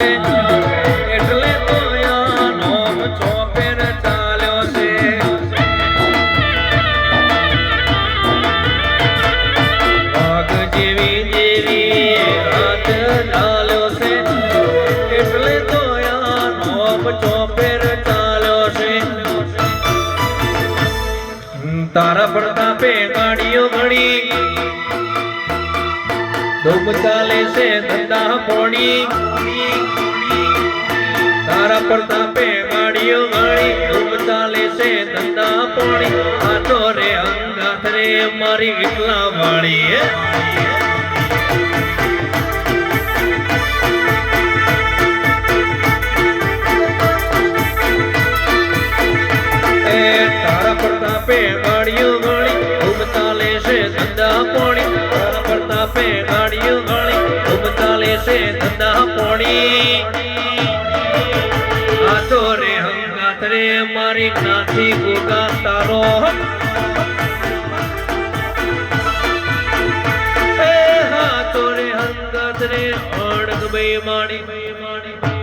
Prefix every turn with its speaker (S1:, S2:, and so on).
S1: એટલે પડતા પે તારા ગાડીઓ ઘડી ધૂપ ચાલે છે ધંધા પોણી. તારા પ્રતાપે વાડીઓ વાળી ધૂપ ચાલે છે ધંધા પોણી. આતો રે અંગાથ રે મારી વિકલા વાળી તારા પ્રતાપે ગાડી ધૂપ ચાલે ધંધા પોણી. તારા પ્રતાપે ચાલે છે ધંધા પોણી. તો રે હંગાત રે મારી નાથી ગોગા તારો એ હા તો રે હંગાત રે અડગ બે માણી બે માણી